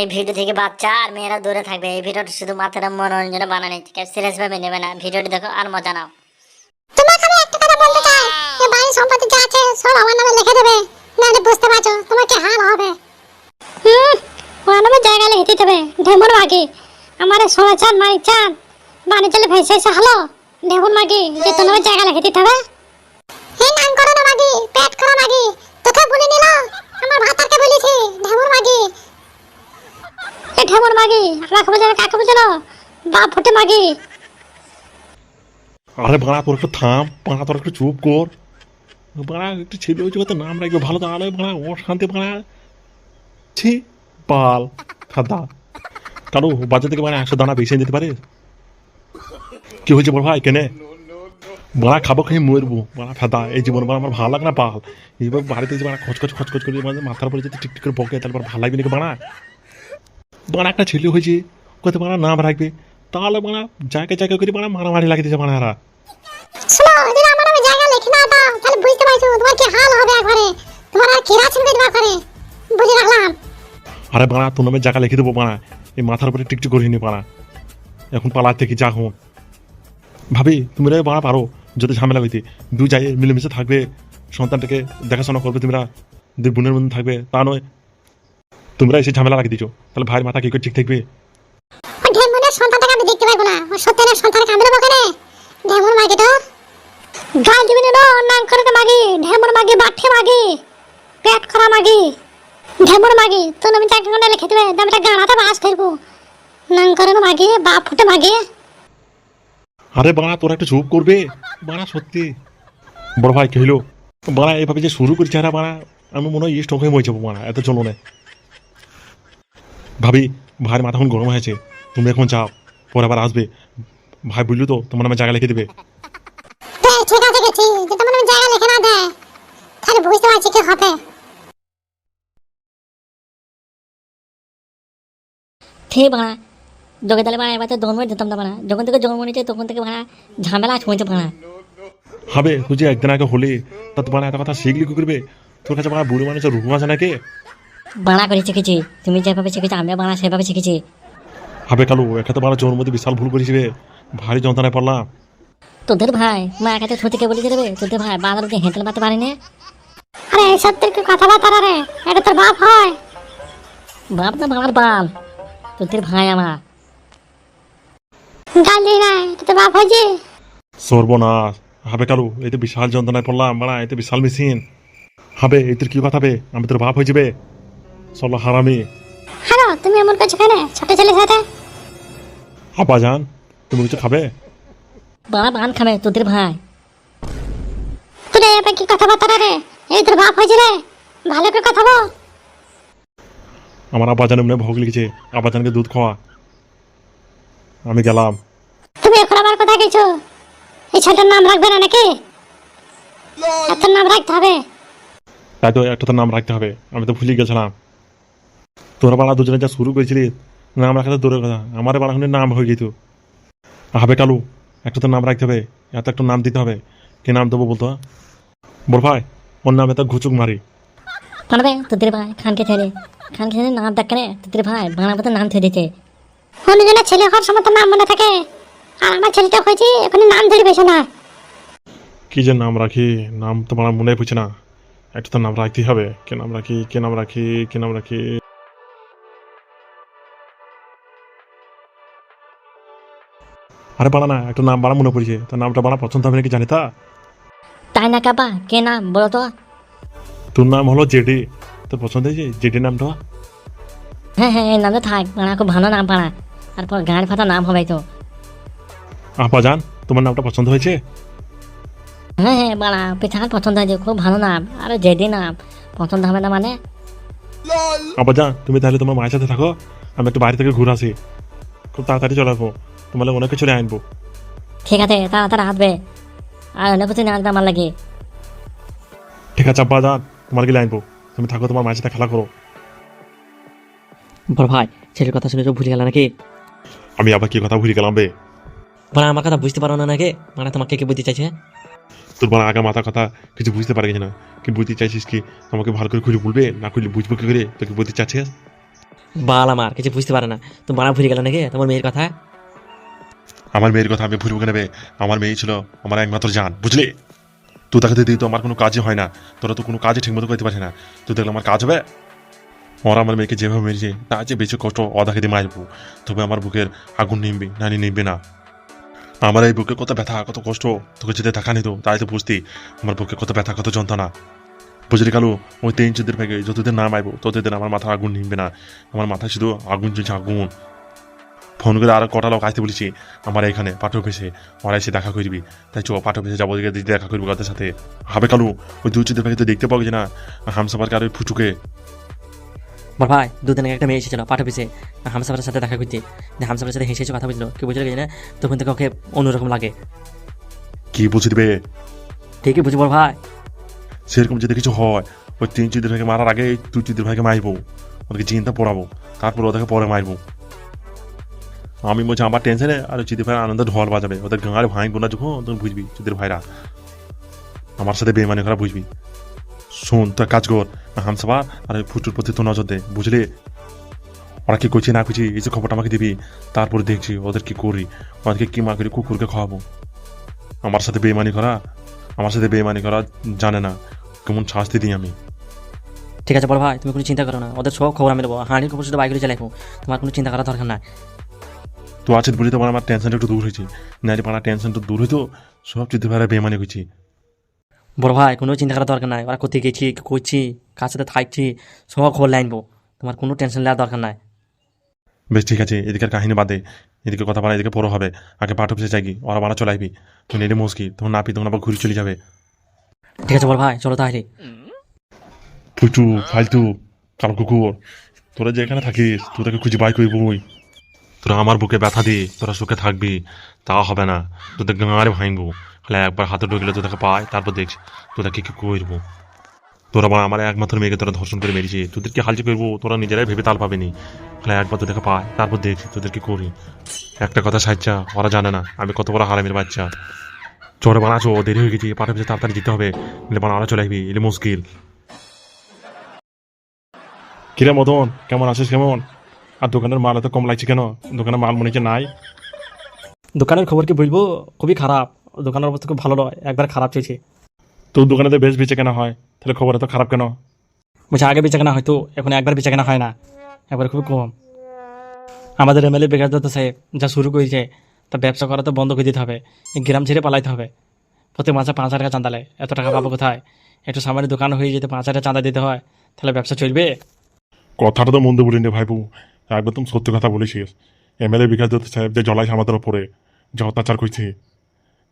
এই ভিডিও থেকে বাচ্চা আর মেয়েরা দূরে থাকবে। এই ভিডিওটা শুধু মাথাটা মনোরঞ্জনে বানানো। কেউ সিরিয়াস ভাবে নেবে না। ভিডিওটি দেখো আর মজা নাও। তোমাকে আমি একটা কথা বলতে চাই। এই বাড়ির সম্পত্তি যা আছে সব আমার নামে লিখে দেবে। নাহলে বুঝতে পারছ তোমার কি হাল হবে? হুম ওর নামে জায়গা লিখে দিতে হবে। ঢেমুর মাগি। আমার ভেসে এসে হলো। ঢেমুর মাগি যে তোর নামে জায়গা লিখে দিতে হবে। হে নাম করো না মাগি তোকে বলে নিল আমার ভাতারকে বলেছি ঢেমুর মাগি এ ঢেমুর বাপ আরে বাড়া, তোর একটু থাম, বাড়া, তোর একটু চুপ কর। বাড়া, একটু ছেলে হয়েছে নাম রাখবে, ভালো তাহলে বাড়া বাড়া। ছি, পাল খাদা কারও বাচ্চা থেকে মানে একশো দানা বেশি দিতে পারে? কি হয়েছে বল ভাই, কেনে? বাড়া, খাব খেয়ে মরবো। বাড়া ফাদা এই জীবন আমার ভালো লাগে না, পাল। এইবার বাড়িতে যে খচখচ খচখচ করে মাথার উপরে যদি টিকটিক করে বকে, তাহলে ভালো লাগবে নাকি বাড়া? বাড়া একটা ছেলে হয়েছে কোথায় বাড়া নাম রাখবে তাহলে বাড়া জায়গায় জায়গা করে বাড়া মারামারি লাগিয়ে দিয়েছে তোমার আর কেরা করে বাড়া তোর নামে জায়গা লিখে দেবো বাড়া এই মাথার উপরে টিকটিক করিয়ে নি বাড়া এখন পালার থেকে যা হোক। ভাবি তুমি রে বাড়া পারো যদি ঝামেলা হইতে। দু যাই মিলেমিশে থাকবে সন্তানটাকে দেখাশোনা করবে তোমরা দুই বোনের মধ্যে থাকবে তা নয় তোমরা এসে ঝামেলা লাগিয়ে দিছো তাহলে ভাইয়ের মাথা কি করে ঠিক থাকবে? সন্তানটাকে আমি দেখতে পারব না। ওই সত্যেনের সন্তানকে আমি দেবো কেনে? ঢেমুর মাগি তো। গাল দিবি না নাম করে তো মাগি ঢেমুর মাগি বাঠে মাগি পেট করা মাগি। ঢেমুর মাগি তোর আমি চাকরি করে লিখে দেবে দামটা গাড়াতে বাস ফেলব। নাম করে না মাগি বাপ ফুটে মাগি। আরে বাড়া তোরা একটু চুপ করবে। বাড়া সত্যি। বড় ভাই কে হইল? বাড়া এভাবে যে শুরু করেছে আরে বাড়া আমি মনে হয় স্টক হয়ে মরে যাব বাড়া এত চলো না। ভাবি ভাইয়ের মাথা এখন গরম হয়েছে। তুমি এখন যাও পরে আবার আসবে। ভাই বুঝলো তো তোমার নামে জায়গা লিখে দেবে। হ্যাঁ ঠিক আছে গেছি যে তোমার আমি জায়গা লিখে না দেয়। তাহলে বুঝতে পারছি কি হবে। ঠিক ভাড়া। যোগে তাহলে ভাড়া এবার তো দিতাম না ভাড়া। যখন থেকে জন্ম তখন থেকে ভাড়া ঝামেলা শুনছে ভাড়া। হবে তুই যে একদিন আগে হলে। তা তোমার এত কথা শিখলি কি করবে? তোর কাছে বাড়া বুড়ো মানুষের রুহু আছে নাকি? বাড়া করে শিখেছি। তুমি যেভাবে শিখেছো আমিও বাড়া সেভাবে শিখেছি। হবে কালু একটা তো বাড়া জন্মতে বিশাল ভুল করেছিবে ভারী যন্ত্রণায় পড়লাম। তোদের ভাই মা একাতে ছুটিকে বলে দেবে? তোদের ভাই বাঁধারকে হেঁটেল মারতে পারি না আরে এইসব তোর কি কথাবার্তা রে? এটা তোর বাপ হয়। বাপ না বাবার বাল তোদের ভাই আমার। গাল দিই না এটা তোর বাপ হয়েছে? সর্বনাশ। হবে কালু এই তো বিশাল যন্ত্রণায় পড়লাম বাড়া এই তো বিশাল মেশিন। হবে এই তোর কি কথা হবে আমি তোর বাপ হয়ে যাবে চলো হারামি। হ্যালো তুমি এমন করছ কেন ছোট ছেলের সাথে আপা যান তুমি কিছু খাবে? বাবা বান খাবে তোদের ভাই। তুই এটা কি কথাবার্তা রে? এই তোর বাপ হয়েছে রে। ভালো করে কথা বল। আমার আব্বা জানে মনে ভোগ লিখেছে আব্বা জানকে দুধ খাওয়া। আমি গেলাম। তুমি এখন আমার কথা কিছু এই ছেলেটার নাম রাখবে না নাকি? এত নাম রাখতে হবে। তাই তো একটা তো নাম রাখতে হবে আমি তো ভুলে গেছিলাম। তোরা বাড়া দুজনে যা শুরু করেছিলি নাম রাখা তো দূরের কথা আমার বাড়া এখন নাম হয়ে যেত হবে কালু একটা তো নাম রাখতে হবে এত একটা নাম দিতে হবে। কি নাম দেবো বলতো বল ভাই ওর নামে তো ঘুচুক মারি। তোদের ভাই খানকে ছেড়ে খানকে ছেড়ে নাম তোদের ভাই বাংলা মতো নাম দিতে অন্যজনের ছেলে হওয়ার সময় তো নাম মনে থাকে আর আমার ছেলেটা হয়েছে এখন নাম ধরে বেশি না। কি যে নাম রাখি নাম তো আমার মনে পড়ছে না। একটা তো নাম রাখতেই হবে কে নাম রাখি কে নাম রাখি কে নাম রাখি। আরে বাড়া না একটা নাম বাড়া মনে পড়ছে। তার নামটা বাড়া পছন্দ হবে নাকি জানি তা। তাই না কাপা কে নাম বলো তো। তোর নাম হলো জেডি। তোর পছন্দ হয়েছে জেডি নামটা। হ্যাঁ হ্যাঁ এই নামটা থাক বাড়া খুব ভালো নাম পাড়া তারপর গাঁড় ফাটা নাম হবে তো। আপা জান তোমার নামটা পছন্দ হয়েছে? হ্যাঁ হ্যাঁ বাড়া পেছান পছন্দ হয়েছে খুব ভালো নাম। আর যেদি নাম পছন্দ হবে না মানে? আপা জান তুমি তাহলে তোমার মায়ের সাথে থাকো আমি একটু বাড়ি থেকে ঘুরে আসি। খুব তাড়াতাড়ি চলে আসব। তোমার অনেক কিছু নিয়ে আনব। ঠিক আছে তাড়াতাড়ি আসবে আর অনেক কিছু নিয়ে আসবে আমার লাগে। ঠিক আছে আব্বা জান তোমার গেলে আনব। তুমি থাকো তোমার মায়ের সাথে খেলা করো। বড় ভাই ছেলের কথা শুনে তো ভুলে গেল নাকি? আমি আবার কি কথা ভুলে গেলাম বে? মানে আমার কথা বুঝতে পারো না নাকি? মানে তোমাকে কি বুঝতে চাইছে? তোর বড় আগা মাথা কথা কিছু বুঝতে পারছি না কি বুঝতে চাইছিস কি? আমাকে ভালো করে খুঁজে বলবে? না খুঁজলে বুঝব কি করে? তোকে বলতে চাচ্ছিস বাল আমার কিছু বুঝতে পারে না। তো বানা ভুলে গেল নাকি তোমার মেয়ের কথা? আমার মেয়ের কথা আমি ভুলবো নেবে। আমার মেয়ে ছিল আমার একমাত্র জান, বুঝলি? তুই তাকে দিদি তো আমার কোনো কাজই হয় না। তোরা তো কোনো কাজই ঠিকমতো করতে পারছিস না। তুই দেখলে আমার কাজ হবে? ওরা আমার মেয়েকে যেভাবে মেরেছে, তার চেয়ে বেশি কষ্ট অধাকে দিয়ে মারবো তবে আমার বুকের আগুন নিমবে না নিমবে না। আমার এই বুকে কত ব্যথা, কত কষ্ট, তোকে যেতে দেখা নিত তাই তো বুঝতি। আমার বুকে কত ব্যথা, কত যন্ত্রণা। বুঝলি কালু, ওই তিন চোদ্দের ভেগে যতদিন না মাইবো, ততদিন আমার মাথা আগুন নিমবে না। আমার মাথায় শুধু আগুন চলছে আগুন। ফোন করে আরও কটা লোক আসতে বলেছি আমার এখানে পাঠক অফিসে ওরা এসে দেখা করবি। তাই চো পাঠক অফিসে যাব দেখা করবি ওদের সাথে। হবে কালু ওই দুই চোদ্দের ভেগে তো দেখতে পাবো না হামসাবার কারও ফুটুকে। বল ভাই দুদিন আগে একটা মেয়ে এসেছিল পাঠ অফিসে হামসাফারের সাথে দেখা করতে। হামসাফারের সাথে হেসে কথা বুঝলো কি বুঝলে না তখন থেকে ওকে অন্যরকম লাগে। কি বুঝে দিবে ঠিকই বুঝব ভাই। সেরকম যদি কিছু হয় ওই তিন চিদের ভাইকে মারার আগে দুই চিদের ভাইকে মারবো ওদেরকে চিন্তা পড়াবো তারপর ওদেরকে পরে মারবো আমি বলছি, আমার টেনশনে আর ওই ভাই আনন্দ ঢোল বাজাবে। ওদের গাঁড়ে ভাই না যখন, তখন বুঝবি চিদের ভাইরা। আমার সাথে বেমানি করা বুঝবি। শোন এক কাজ কর হামসাবা আর ফুটুর প্রতি তো নজর দে, বুঝলি? ওরা কি করছে না করছি এই যে খবরটা আমাকে দিবি, তারপরে দেখছি ওদের কি করি। ওদেরকে কি মা করি, কুকুরকে খাওয়াবো। আমার সাথে বেমানি করা, আমার সাথে বেমানি করা জানে না। কেমন শাস্তি দিই আমি। ঠিক আছে বল ভাই, তুমি কোনো চিন্তা করো না। ওদের সব খবর আমি দেবো। হাঁড়ির খবর শুধু বাইকে চালাইবো। তোমার কোনো চিন্তা করার দরকার নাই। তো আছে বলি তোমার আমার টেনশনটা একটু দূর হয়েছে। না আমার টেনশনটা দূর হইতো সব চিন্তা ভাইরা বেমানি করছি। বড় ভাই কোনো চিন্তা করার দরকার নাই। ওরা কোথায় গেছি করছি কার সাথে থাকছি সব খবর লাইনবো তোমার কোনো টেনশন নেওয়ার দরকার নাই। বেশ ঠিক আছে এদিকের কাহিনী বাদে। এদিকে কথা বলা এদিকে পড়ো হবে। আগে পাঠ অফিসে যাই ওরা বানা চলে আসবি তুই নেড়ে মুশকিল তখন না পি তখন আবার ঘুরে চলে যাবে। ঠিক আছে বল ভাই চলো তাহলে। ফুটু ফালতু কালো কুকুর তোরা যেখানে থাকিস তোদেরকে খুঁজে বাই করবই তোরা আমার বুকে ব্যথা দিয়ে তোরা সুখে থাকবি তা হবে না। তোদের গাঁড়ে ভাঙবো। খালি একবার হাতে ঢুকলে তোদেরকে পায়, তারপর দেখছি তোদেরকে কি করব। তোরা বা আমার একমাত্র মেয়েকে তোরা ধর্ষণ করে মেরেছি। তোদের কি হালচে করব? তোরা নিজেরাই ভেবে তাল পাবিনি। খালি একবার তোদেরকে পায়, তারপর দেখছি তোদের কি করি। একটা কথা সাইচ্ছা ওরা জানে না, আমি কত বড় হারামের বাচ্চা। চোরে বানাচো দেরি হয়ে গেছি পাঠাবে তাড়াতাড়ি যেতে হবে। এলে বানা চলে আসবি, এলে মুশকিল। কিরে মদন, কেমন আছিস, কেমন? আর দোকানের মাল এত কম লাগছে কেন? দোকানের মাল মনে হচ্ছে নাই। দোকানের খবর কি বলব খুবই খারাপ। দোকানের অবস্থা খুব ভালো নয়। একবার খারাপ চলছে তো দোকানে তো বেশ বেচে কেনা হয়। তাহলে খবর এত খারাপ কেন? বলছে আগে বেচা কেনা হয়তো এখন একবার বেচা কেনা হয় না। একবার খুবই কম। আমাদের এমএলএ বেকার দত্ত সাহেব যা শুরু করেছে তা ব্যবসা করা তো বন্ধ করে দিতে হবে। গ্রাম ছেড়ে পালাইতে হবে। প্রতি মাসে পাঁচ হাজার টাকা চাঁদা নেয়। এত টাকা পাবো কোথায়? একটু সামান্য দোকান হয়ে যেতে পাঁচ হাজার চাঁদা দিতে হয়। তাহলে ব্যবসা চলবে? কথাটা তো মন্দ বলিনি ভাইবু একবার তুমি সত্যি কথা বলেছিস। এমএলএ বিকাশ দত্ত সাহেব যে জলাইছে আমাদের ওপরে, যে অত্যাচার করছে,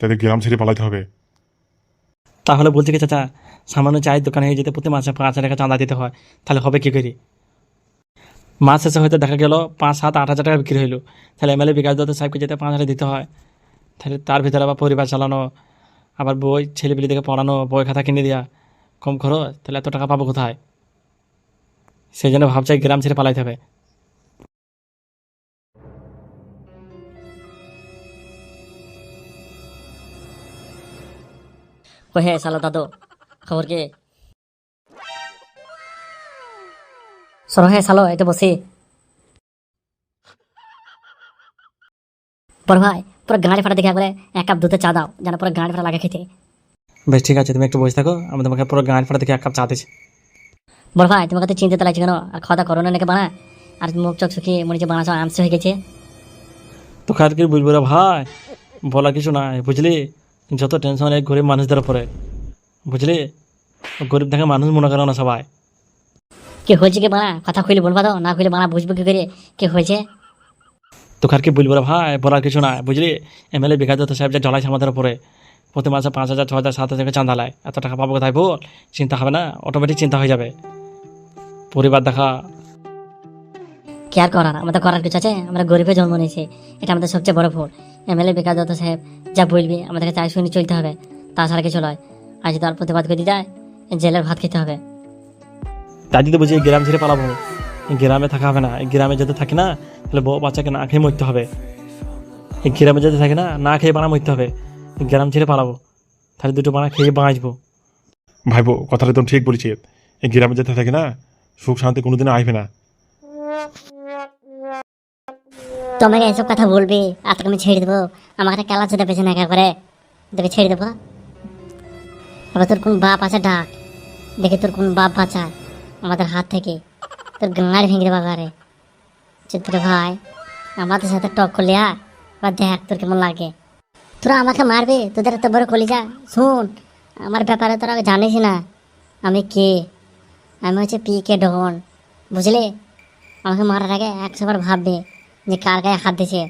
তাদের গ্রাম ছেড়ে পালাইতে হবে। তাহলে বলছে কি চাচা, সামান্য চায়ের দোকানে যেতে প্রতি মাসে পাঁচ হাজার টাকা চাঁদা দিতে হয়, তাহলে হবে কী করি? মাস শেষে হয়তো দেখা গেল পাঁচ, সাত, আট হাজার টাকা বিক্রি হইল। তাহলে এমএলএ বিকাশ দত্ত সাহেবকে যেতে পাঁচ হাজার দিতে হয়, তাহলে তার ভিতরে আবার পরিবার চালানো, আবার বই, ছেলেপিলি থেকে পড়ানো, বই খাতা কিনে দেওয়া কম খরচ, তাহলে এত টাকা পাবো কোথায়? সেই জন্য ভাবছি গ্রাম ছেড়ে পালাইতে হবে। ও হে সালো দাদু। খবর কি? সরো হে সালো এটা বসি। পর ভাই পুরো গাঁড়ি ফাটা দেখে একবারে এক কাপ দুধে চা দাও যেন পুরো গাঁড়ি ফাটা লাগে খেতে। বেশ ঠিক আছে তুমি একটু বসে থাকো আমি তোমাকে পুরো গাঁয়ের ফাটা দেখে এক কাপ চা দিচ্ছি। বড় ভাই তোমার কাছে চিনতে লাগছে কেন? আর খাওয়া দাওয়া করো না নাকি বানা? আর মুখ চোখ শুকিয়ে মনে হচ্ছে বানা সব আমসে হয়ে গেছে। তোকে আর কি বুঝব রে ভাই? বলা কিছু নাই বুঝলি? যত টেনশন এই গরিব মানুষদের উপরে বুঝলি? গরিব দেখে মানুষ মনে করে না সবাই। কি হয়েছে কি বানা কথা খুলে বলবা তো না খুলে বানা বুঝব কি করে? কি হয়েছে? তোকে আর কি বলব রে ভাই? বলার কিছু নাই বুঝলি? এমএলএ বিকাশ দত্ত সাহেব যা জ্বলাইছে আমাদের উপরে প্রতি মাসে পাঁচ হাজার ছ হাজার সাত হাজার চাঁদা লায় এত টাকা পাবো কোথায় বল? চিন্তা হবে না অটোমেটিক চিন্তা হয়ে যাবে। পরিবার দেখা। কি আর করার? আমাদের করার কিছু আছে? আমরা গরিবে জন্ম নিয়েছি এটা আমাদের সবচেয়ে বড় ভুল। এমএলএ বিকাশ দত্ত সাহেব যা বলবি আমাদেরকে চাই শুনে চলতে হবে। তাছাড়া কিছু নয়। আজ তার প্রতিবাদ করে যায় জেলের ভাত খেতে হবে। তাই যদি বুঝি গ্রাম ছেড়ে পালাবো। গ্রামে থাকা হবে না। এই গ্রামে যদি থাকে না তাহলে বউ বাচ্চাকে না খেয়ে মরতে হবে। এই গ্রামে যদি থাকে না না খেয়ে বানা মরতে হবে। গ্রাম ছেড়ে পালাবো। তাহলে দুটো বানা খেয়ে বাঁচবো। ভাইবো কথাটা তুমি ঠিক বলেছিস। এই গ্রামে যেতে থাকে না সুখ শান্তি কোনোদিন আসবে না। তোমাকে এসব কথা বলবি, আর তোকে আমি ছেড়ে দেবো। আমাকে কেলা চোদে পেছনে একা করে। তোকে ছেড়ে দেবো। এবার তোর কোন বাপ আছে, ডাক। দেখে তোর কোন বাপ বাঁচায় আমাদের হাত থেকে। তোর গাঁড়ি ভেঙে দেবো ঘরে চিত্র ভাই আমাদের সাথে টক করলি আর এবার দেখ তোর কেমন লাগে। তোরা আমাকে মারবে, তোদের এত বড় কলিজা। শুন, আমার ব্যাপারে তোরা জানিস না। আমি কে? আমি হচ্ছে পি কে ডন বুঝলি? আমাকে মারার আগে একশো বার ভাববে। যে কার গায়ে হাত দিছে,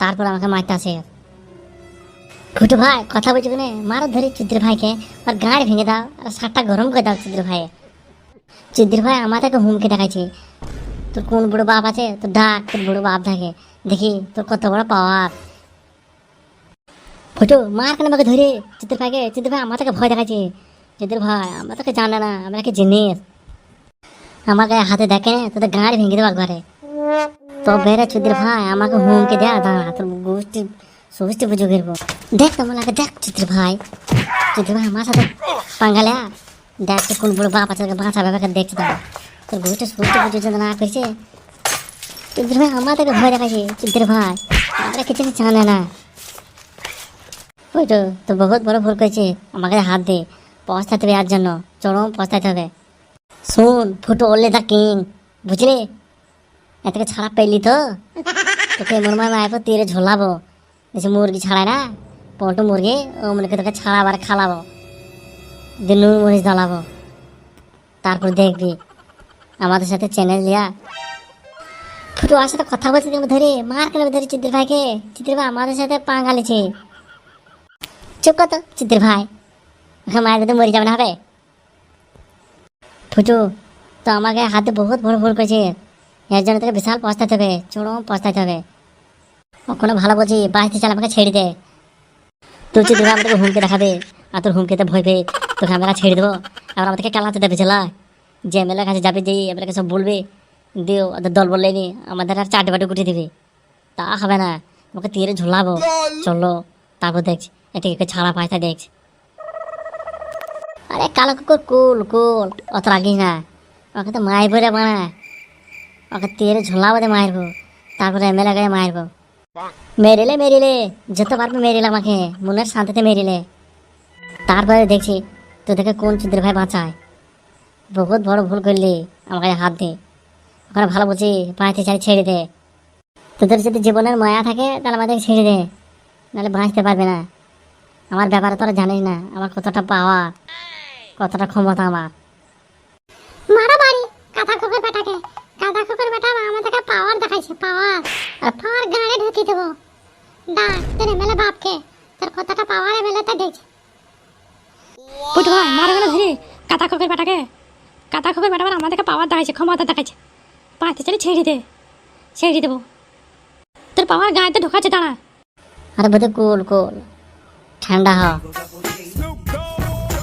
তারপর আমাকে মারতে আসে ফুটু ভাই, কথা বলছি কিনে মারো ধরি চিত্র ভাইকে আর গাড়ি ভেঙে দাও, আর সারটা গরম করে দাও চিত্র ভাই চিত্র ভাই আমাদেরকে হুমকি দেখাইছে। তোর কোন বুড়ো বাপ আছে, তোর ডাক, তোর বুড়ো বাপ থাকে দেখি তোর কত বড় পাওয়ার। ফুটু মার কেন আমাকে ধরে? চিত্র ভাইকে চিত্র ভাই আমাদেরকে ভয় দেখাচ্ছে চিত্র ভাই, আমরা তোকে জানে না, আমরা কি জিনিস? আমার গায়ে হাতে দেখে তোদের গাড়ি ভেঙে দেওয়ার ঘরে তো বেড়ে চিত্র ভাই, আমাকে হুমকে দেয়া দাঁড়া তোর গোষ্ঠী, সুষ্টি বুঝে গেলবো দেখ তোমার দেখ চিত্র ভাই। চিত্র ভাই আমার সাথে পাঙ্গালে দেখ তো কোন বড় বাপ আছে বাঁচা দাঁড়া তোর গোষ্ঠী বুঝে যদি না করছে। চিত্র ভাই আমার থেকে ভয় দেখাচ্ছে চিত্র ভাই। আমরা কিছু জানে না। ওই তো তো বহুত বড় ভুল করেছে, আমাকে হাত দে, পস্তাতে হবে আর জন্য, চরম পস্তাতে হবে। শোন, ফুটো ওলে দা কিং, বুঝলি? এ থেকে ছাড়া পেলি তো? তোকে মনে মনে মায়ের তীরে ঝোলাবো। এসে মুরগি ছাড়ায় না? পল্টু মুরগি, ও মনে তোকে ছাড়াবার খালাবো। দিয়ে নুন মরিচ জ্বালাবো তারপর দেখবি। আমাদের সাথে চ্যানেল লিয়া। ফুটো আর সাথে কথা বলতে দেবো ধরে। মার কেন ধরে চিত্র ভাইকে? চিত্র ভাই আমাদের সাথে পাঙ্গালিছে চুপ কত চিত্র ভাই। ওকে মায়ের দিতে মরে যাবে না হবে? ফুটু, তো আমাকে হাতে বহুত বড় ভুল করেছে। এর জন্য তোকে বিশাল পস্তাতে হবে, চরম পস্তাতে হবে। কখনো ভালো বলছি বাঁচতে চাল, আমাকে ছেড়ে দে। তুই ভাই আমাদেরকে হুমকে দেখাবে, আর তোর হুমকিতে ভয় পেয়ে তোকে আমরা ছেড়ে দেবো। আবার আমাদেরকে কেলাতে দেবে চলা যে এমএলএর কাছে যাবে, যেই এমএলএকে সব বলবে দিও ওদের দল বললে নি, আমাদের আর চাটে বাটে গুটিয়ে দিবে। তা হবে না ওকে তীরে ঝোলাবো। চলো, তারপর দেখছি এটাকে ছাড়া পায়তা দেখছি আরে কালো কুকুর, কুল কুল, অত রাগিস না। ওকে তো মায়ের বলে বানা। ওকে তীরে ঝোলাবো দে মারবো, তারপরে এমএলএ গায়ে মারবো। মেরিলে মেরিলে, যত পারবে মেরিলে আমাকে, মনের শান্তিতে মেরিলে। তারপরে দেখছি, তোদেরকে কোন চিত্র ভাই বাঁচায়? বহুত বড় ভুল করলি, আমাকে হাত দে। ওখানে ভালো বুঝি, বাঁচতে চাই ছেড়ে দে। তোদের যদি জীবনের মায়া থাকে, তাহলে আমাদের ছেড়ে দে। নাহলে বাঁচতে পারবে না। আমার ব্যাপারে তোরা জানিস না, আমার কতটা পাওয়া কতটা ক্ষমতা আমার। দেখাইছে পাওয়ার আর পাওয়ার গাড়ি ঢুকি দেবো। ডাক তোর এমএলএ বাপকে তোর কতটা পাওয়ার এমএলএ তা দেখছি পুটু ভাই মারবে না ধরে কাতা খোকের বেটাকে। কাতা খোকের বেটা আমাদেরকে পাওয়ার দেখাইছে ক্ষমতা দেখাইছে। পাঁচতে চলে ছেড়ে দে ছেড়ে দেবো। তোর পাওয়ার গায়েতে ঢোকাচ্ছে দাঁড়া। আরে বোধ কুল কুল ঠান্ডা হ।